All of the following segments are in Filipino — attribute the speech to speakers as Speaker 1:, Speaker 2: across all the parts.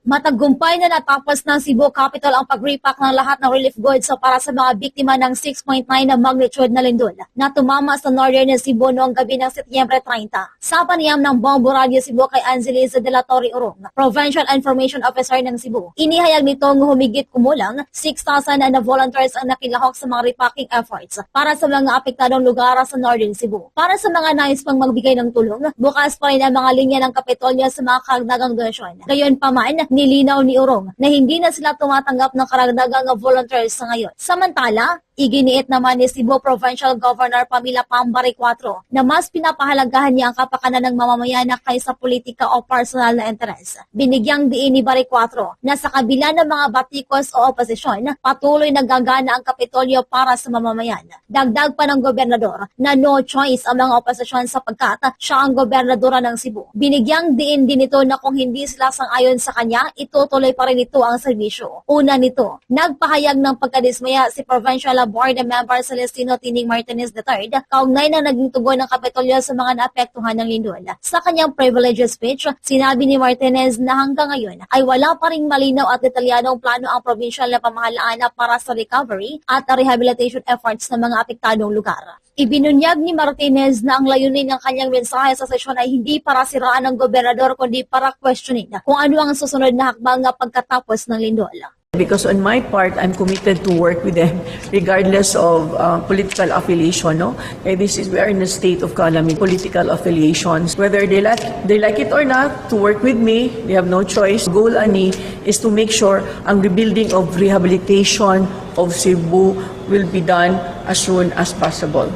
Speaker 1: Matagumpay na natapos ng Cebu Capital ang pag-repack ng lahat ng relief goods so para sa mga biktima ng 6.9 na magnitude na lindol na tumama sa northern Cebu noong gabi ng Setyembre 30. Sa panayam ng Bombo Radio Cebu kay Angelisa de la Torre Urong, Provincial Information Officer ng Cebu, inihayag nitong humigit kumulang 6,000 na volunteers ang nakilahok sa mga repacking efforts para sa mga apektadong lugar sa northern Cebu. Para sa mga nais pang magbigay ng tulong, bukas pa rin ang mga linya ng Kapitolyo sa mga karagdagang donasyon. Gayon pa man, nilinaw ni Urong na hindi na sila tumatanggap ng karagdagang volunteers sa ngayon. Samantala, Iginiit naman ni Cebu Provincial Governor Pamela Pambari 4 na mas pinapahalagahan niya ang kapakanan ng mamamayan na kaysa politika o personal na interes. Binigyang diin ni Bari 4 na sa kabila ng mga batikos o oposisyon, patuloy nagagana ang Kapitolyo para sa mamamayan. Dagdag pa ng gobernador na no choice ang mga oposisyon sapagkat siya ang gobernadora ng Cebu. Binigyang diin din ito na kung hindi sila sangayon sa kanya, itutuloy pa rin ito ang serbisyo. Una nito, nagpahayag ng pagkadismaya si Provincial Board Member Celestino Tining Martinez III kaugnay ng naging tugon ng Kapitolyo sa mga naapektuhan ng lindol. Sa kanyang privilege speech, sinabi ni Martinez na hanggang ngayon ay wala pa ring malinaw at detalyadong plano ang provincial na pamahalaan para sa recovery at rehabilitation efforts ng mga apektadong lugar. Ibinunyag ni Martinez na ang layunin ng kanyang mensahe sa sesyon ay hindi para siraan ng gobernador kundi para questionin kung ano ang susunod na hakbang pagkatapos ng lindol.
Speaker 2: Because on my part, I'm committed to work with them regardless of uh, political affiliation. No, Eh, this is we are in a state of calamity. Political affiliations, whether they like they like it or not, to work with me, they have no choice. Goal ani is to make sure ang rebuilding of rehabilitation of Cebu will be done as soon as possible.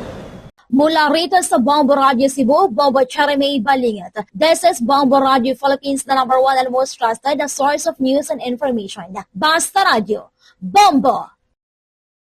Speaker 1: Mula rito sa Bombo Radio Cebu, Bombo Chereme Balingit. This is Bombo Radio Philippines, the number one and most trusted source of news and information. Basta Radio. Bombo!